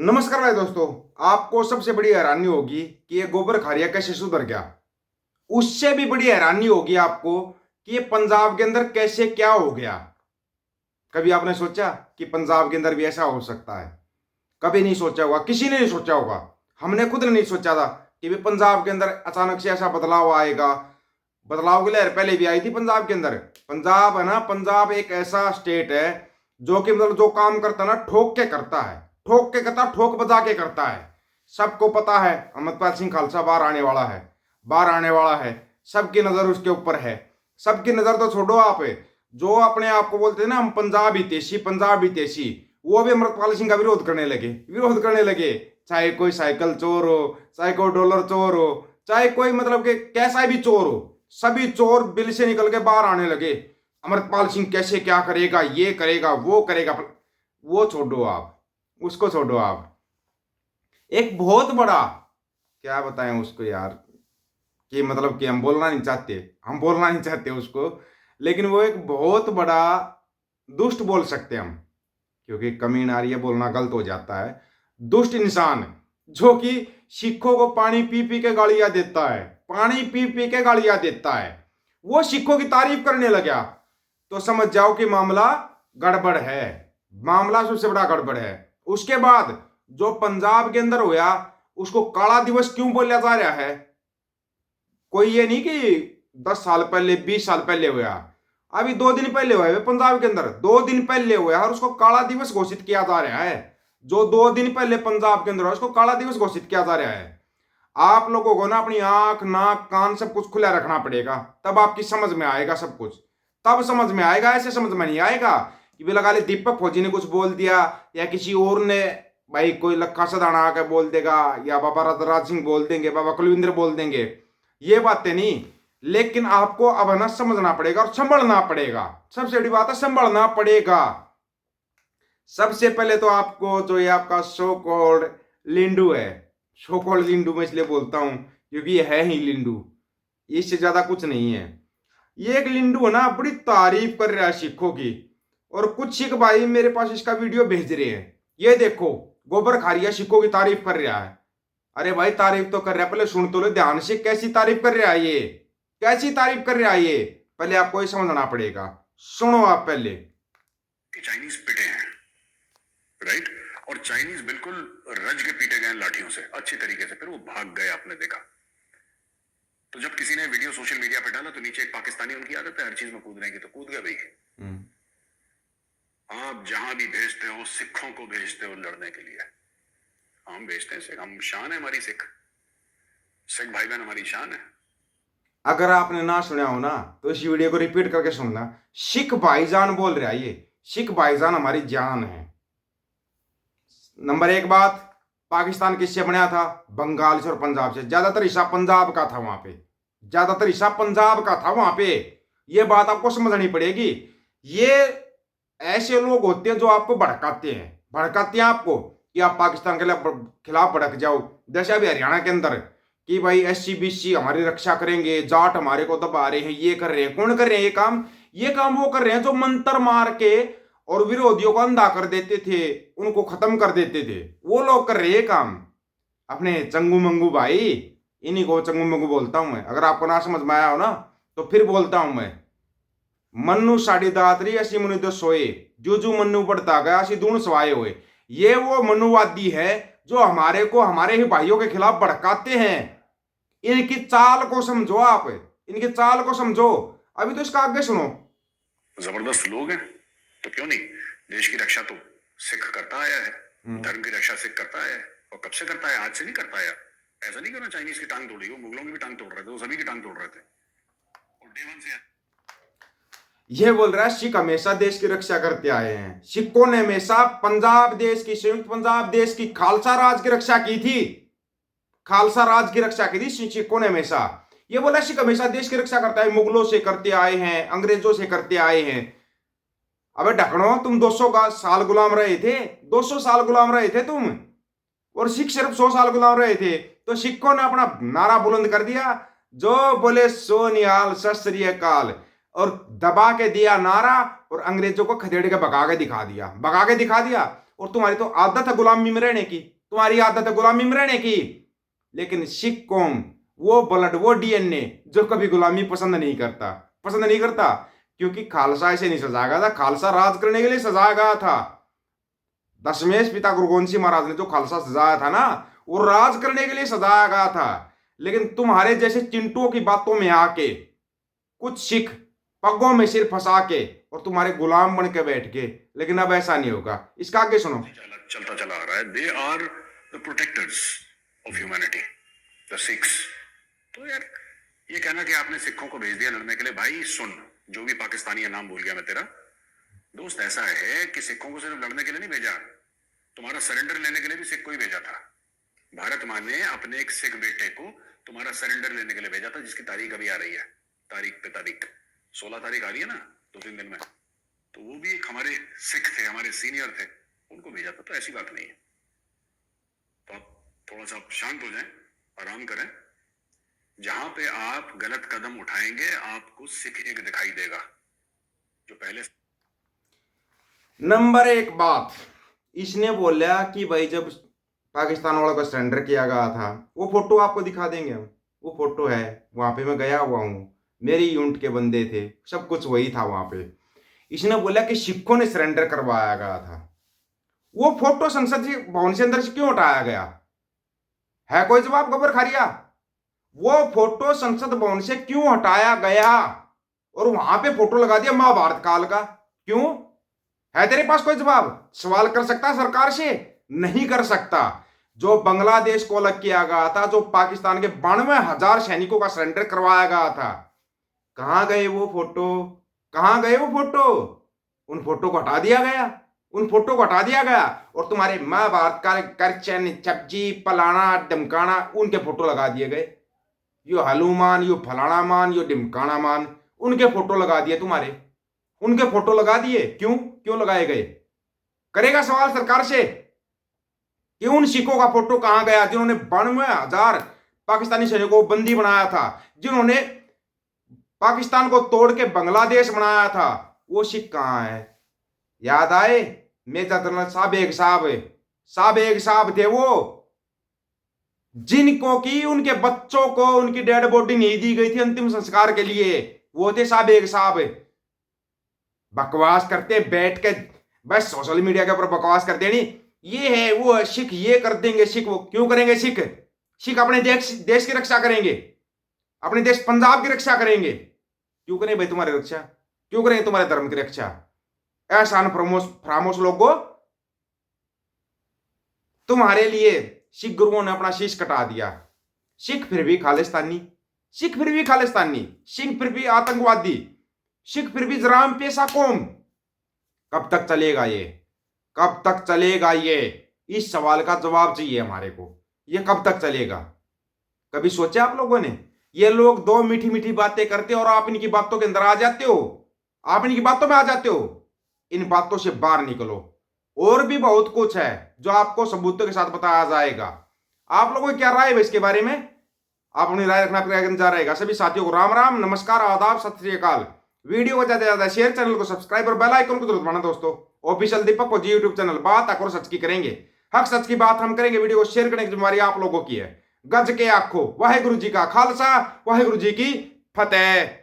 नमस्कार भाई दोस्तों, आपको सबसे बड़ी हैरानी होगी कि ये गोबर खारिया कैसे सुधर गया? उससे भी बड़ी हैरानी होगी आपको कि ये पंजाब के अंदर कैसे क्या हो गया? कभी आपने सोचा कि पंजाब के अंदर भी ऐसा हो सकता है? कभी नहीं सोचा होगा, किसी ने नहीं सोचा होगा। हमने खुद ने नहीं सोचा था कि भी पंजाब के अंदर अचानक से ऐसा बदलाव आएगा। बदलाव की लहर पहले भी आई थी पंजाब के अंदर। पंजाब है ना, पंजाब एक ऐसा स्टेट है जो कि मतलब जो काम करता ना, ठोक के करता है। ठोक के करता ठोक बजा के करता है। सबको पता है, अमृतपाल सिंह खालसा बाहर आने वाला है। बाहर आने वाला है। सबकी नज़र उसके ऊपर है। सबकी नज़र तो छोड़ो आप। जो अपने आप को बोलते हैं ना, हम पंजाब ही हितेशी पंजाब हितेशी वो भी अमृतपाल सिंह का विरोध करने लगे। विरोध करने लगे। चाहे कोई साइकिल चोर हो, चाहे कोई डॉलर चोर हो, चाहे कोई मतलब के कैसा भी चोर हो, सभी चोर बिल से निकल के बाहर आने लगे। अमृतपाल सिंह कैसे क्या करेगा, ये करेगा, वो करेगा वो छोड़ो आप। उसको छोड़ो आप। एक बहुत बड़ा, क्या बताएँ उसको यार, कि मतलब कि हम बोलना नहीं चाहते, हम बोलना नहीं चाहते उसको, लेकिन वो एक बहुत बड़ा दुष्ट बोल सकते हम, क्योंकि कमी नारी बोलना गलत हो जाता है। दुष्ट इंसान, जो कि सिखों को पानी पी पी के गालियाँ देता है, पानी पी पी के गालियाँ देता है, वो सिखों की तारीफ़ करने लगा। तो समझ जाओ कि मामला गड़बड़ है, मामला सबसे बड़ा गड़बड़ है। उसके बाद जो पंजाब के अंदर हुआ उसको काला दिवस क्यों बोला जा रहा है? कोई ये नहीं कि दस साल पहले, बीस साल पहले हुआ अभी दो दिन पहले हुआ है पंजाब के अंदर। दो दिन पहले हुआ और उसको काला दिवस घोषित किया जा रहा है। जो दो दिन पहले पंजाब के अंदर उसको काला दिवस घोषित किया जा रहा है। आप लोगों को ना अपनी आँख, नाक, कान सब कुछ खुला रखना पड़ेगा। तब आपकी समझ में आएगा सब कुछ। तब समझ में आएगा, ऐसे समझ में नहीं आएगा कि भी लगा ले, दीपक फौजी ने कुछ बोल दिया, या किसी और ने, भाई कोई लक्का सदाना आकर बोल देगा, या बाबा रतराज सिंह बोल देंगे, बाबा कुलविंदर बोल देंगे। ये बातें नहीं, लेकिन आपको अब ना समझना पड़ेगा और संभलना पड़ेगा। सबसे बड़ी बात है, संभलना पड़ेगा। सबसे पहले तो आपको जो ये आपका शो कॉल्ड लिंडू है शो कॉल्ड लिंडू मैं इसलिए बोलता हूँ, क्योंकि ये है ही लिंडू, इससे ज़्यादा कुछ नहीं है। ये एक लिंडू है ना, बड़ी तारीफ़ कर रहा है सिखों की। और कुछ सिख भाई मेरे पास इसका वीडियो भेज रहे हैं। ये देखो गोबर खारिया सिखों की तारीफ़ कर रहा है। अरे भाई तारीफ़ तो कर रहा है। पहले सुन तो लो ध्यान से कैसी तारीफ़ कर रहा है ये। कैसी तारीफ़ कर रहा है ये? पहले आपको ये समझना पड़ेगा। सुनो आप पहले। चाइनीज़ पिटे हैं राइट और चाइनीज़ बिल्कुल रज के पीटे गए लाठियों से अच्छी तरीके से। फिर वो भाग गए आपने देखा। तो जब किसी ने वीडियो सोशल मीडिया पे डाला तो नीचे एक पाकिस्तानी उनकी आदत है हर चीज़ में कूदने की तो कूद गए भाई। आप जहाँ भी भेजते हो, सिखों को भेजते हो लड़ने के लिए। हम भेजते हैं सिख। हम शान है हमारी सिख। सिख भाई बहन हमारी शान है। अगर आपने ना सुना हो ना तो इस वीडियो को रिपीट करके सुनना। सिख भाईजान बोल रहा है ये। सिख भाईजान हमारी जान है। नंबर एक बात, पाकिस्तान किससे बना था? बंगाल से और पंजाब से। ज़्यादातर हिस्सा पंजाब का था वहाँ पे। ज़्यादातर हिस्सा पंजाब का था वहाँ पे। ये बात आपको समझनी पड़ेगी। ये ऐसे लोग होते हैं जो आपको भड़काते हैं। भड़काते हैं आपको कि आप पाकिस्तान के खिलाफ भड़क जाओ। जैसे अभी हरियाणा के अंदर कि भाई एस सी हमारी रक्षा करेंगे, जाट हमारे को दबा रहे हैं, ये कर रहे हैं, कौन कर रहे हैं ये काम? ये काम वो कर रहे हैं जो मंत्र मार के और विरोधियों को अंधा कर देते थे, उनको खत्म कर देते थे। वो लोग कर रहे हैं काम। अपने चंगू मंगू भाई, इन्हीं को चंगू मंगू बोलता हूँ मैं। अगर आपको ना समझ में आया हो ना तो फिर बोलता हूँ मैं। मन्नू साड़ी दातरी ऐसी मुनि तो सोए जो जो मन्नू बढ़ता गया ऐसी दून सवाए हुए। ये वो मनुवादी है जो हमारे को हमारे ही भाइयों के खिलाफ भड़काते हैं। इनकी चाल को समझो आप इनकी चाल को समझो। अभी तो इसका आगे सुनो। ज़बरदस्त लोग हैं तो क्यों नहीं? देश की रक्षा तो सिख करता आया है धर्म की रक्षा सिख करता है और कब से करता है? आज से नहीं करता आया। ऐसा नहीं करना चाइनीज़ की टांग तोड़ी वो मुगलों की भी टांग तोड़ रहे थे वो सभी की टांग तोड़ रहे थे। और डे वन से यह बोल रहा है, सिख हमेशा देश की रक्षा करते आए हैं। सिखों ने हमेशा पंजाब देश की, संयुक्त पंजाब देश की खालसा राज की रक्षा की थी। खालसा राज की रक्षा की थी सिखों ने हमेशा। ये बोला, सिख हमेशा देश की रक्षा करता है, मुगलों से करते आए हैं, अंग्रेज़ों से करते आए हैं। अबे ढकनो, तुम 200 का साल गुलाम रहे थे 200 साल गुलाम रहे थे तुम। और सिख सिर्फ़ 100 साल गुलाम रहे थे। तो सिखों ने अपना नारा बुलंद कर दिया, जो बोले सो निहाल शस्त्रीय काल और दबा के दिया नारा और अंग्रेज़ों को खदेड़ के भगा के दिखा दिया। भगा के दिखा दिया। और तुम्हारी तो आदत है गुलामी में रहने की। तुम्हारी आदत है गुलामी में रहने की। लेकिन सिख कौम, वो ब्लड वो डीएनए जो कभी गुलामी पसंद नहीं करता। पसंद नहीं करता, क्योंकि खालसा ऐसे नहीं सजाया गया था। खालसा राज करने के लिए सजाया गया था। दशमेश पिता गुरु गोविंद सिंह महाराज ने जो खालसा सजाया था ना, वो राज करने के लिए सजाया गया था। लेकिन तुम्हारे जैसे चिंटुओं की बातों में आके कुछ सिख पगों में सिर फंसा के और तुम्हारे गुलाम बन के बैठ के। लेकिन अब ऐसा नहीं होगा। इसका आगे सुनो। चलता चला आ रहा है। They are the protectors of humanity the six तो यार, ये कहना कि आपने सिखों को भेज दिया लड़ने के लिए। भाई, सुन, जो भी पाकिस्तानी नाम भूल गया मैं तेरा। दोस्त, ऐसा है कि सिखों को सिर्फ़ लड़ने के लिए नहीं भेजा। तुम्हारा सरेंडर लेने के लिए भी सिख को ही भेजा था। भारत माँ ने अपने एक सिख बेटे को तुम्हारा सरेंडर लेने के लिए भेजा था, जिसकी तारीख अभी आ रही है। तारीख पे तारीख। सोलह तारीख आ रही है ना दो तीन दिन में तो वो भी एक हमारे सिख थे, हमारे सीनियर थे, उनको भेजा था तो ऐसी बात नहीं है। तो आप थोड़ा सा शांत हो जाएँ, आराम करें। जहाँ पे आप गलत कदम उठाएँगे, आपको सिख एक दिखाई देगा, जो पहले नंबर एक बात। इसने बोला कि भाई, जब पाकिस्तान वालों को सरेंडर किया गया था, वो फ़ोटो आपको दिखा देंगे हम। वो फ़ोटो है, वहाँ पे मैं गया हुआ हूँ। मेरी यूनिट के बंदे थे, सब कुछ वही था वहाँ पे। इसने बोला कि सिखों ने सरेंडर करवाया गया था। वो फ़ोटो संसद भवन से अंदर से क्यों हटाया गया? है कोई जवाब गबर खारिया? वो फ़ोटो संसद भवन से क्यों हटाया गया? और वहाँ पे फ़ोटो लगा दिया महाभारत काल का। क्यों? है तेरे पास कोई जवाब? सवाल कर सकता सरकार से? नहीं कर सकता। जो बांग्लादेश को अलग किया गया था, जो पाकिस्तान के बानवे हज़ार सैनिकों का सरेंडर करवाया गया था कहाँ गए वो फ़ोटो? कहाँ गए वो फ़ोटो? उन फ़ोटो को हटा दिया गया। उन फ़ोटो को हटा दिया गया और तुम्हारे महाभारत का करचन सब्ज़ी पलाना, डमकाना, उनके फ़ोटो लगा दिए गए। यो हलूमान, यो फलाना मान यो डिमकाना मान उनके फ़ोटो लगा दिए तुम्हारे। उनके फ़ोटो लगा दिए। क्यों? क्यों लगाए गए? करेगा सवाल सरकार से? कि उन सिखों का फ़ोटो कहाँ गया, जिन्होंने बानवे हज़ार पाकिस्तानी सैनिकों को बंदी बनाया था, जिन्होंने पाकिस्तान को तोड़ के बांग्लादेश बनाया था। वो सिख कहाँ है? याद आए? मेजर जनरल साबेग साहब साबेग साहब थे वो। जिनको की उनके बच्चों को उनकी डेड बॉडी नहीं दी गई थी अंतिम संस्कार के लिए। वो थे साबेग साहब बकवास करते बैठ के बस सोशल मीडिया के ऊपर बकवास करते नहीं, ये है वो सिख ये कर देंगे सिख वो क्यों करेंगे सिख सिख अपने देश देश की रक्षा करेंगे। अपने देश पंजाब की रक्षा करेंगे। क्यों करें भाई तुम्हारी रक्षा? क्यों करेंगे तुम्हारे धर्म की रक्षा? एहसान फ्रामोस लोगों, तुम्हारे लिए सिख गुरुओं ने अपना शीश कटा दिया। सिख फिर भी खालिस्तानी, सिख फिर भी खालिस्तानी, सिख फिर भी आतंकवादी, सिख फिर भी जराम पेशा कौम। कब तक चलेगा ये? कब तक चलेगा ये? इस सवाल का जवाब चाहिए हमारे को। ये कब तक चलेगा? कभी सोचा आप लोगों ने? ये लोग दो मीठी मीठी बातें करते और आप इनकी बातों के अंदर आ जाते हो। आप इनकी बातों में आ जाते हो। इन बातों से बाहर निकलो। और भी बहुत कुछ है जो आपको सबूतों के साथ बताया जाएगा। आप लोगों की क्या राय है इसके बारे में? आप अपनी राय रखना जा रहेगा। सभी साथियों को राम राम, नमस्कार, आदाब, सत श्री अकाल। वीडियो को ज़्यादा ज़्यादा शेयर चैनल को सब्सक्राइब और बेल आइकन को ज़रूर दबाना दोस्तों। ऑफिशियल दीपक को जी यूट्यूब चैनल बात, आकर सच की करेंगे। हक सच की बात हम करेंगे। वीडियो को शेयर करने की जिम्मेवारी आप लोगों की है। गज के आखो वाहे गुरु जी का खालसा वाहे गुरु जी की फतेह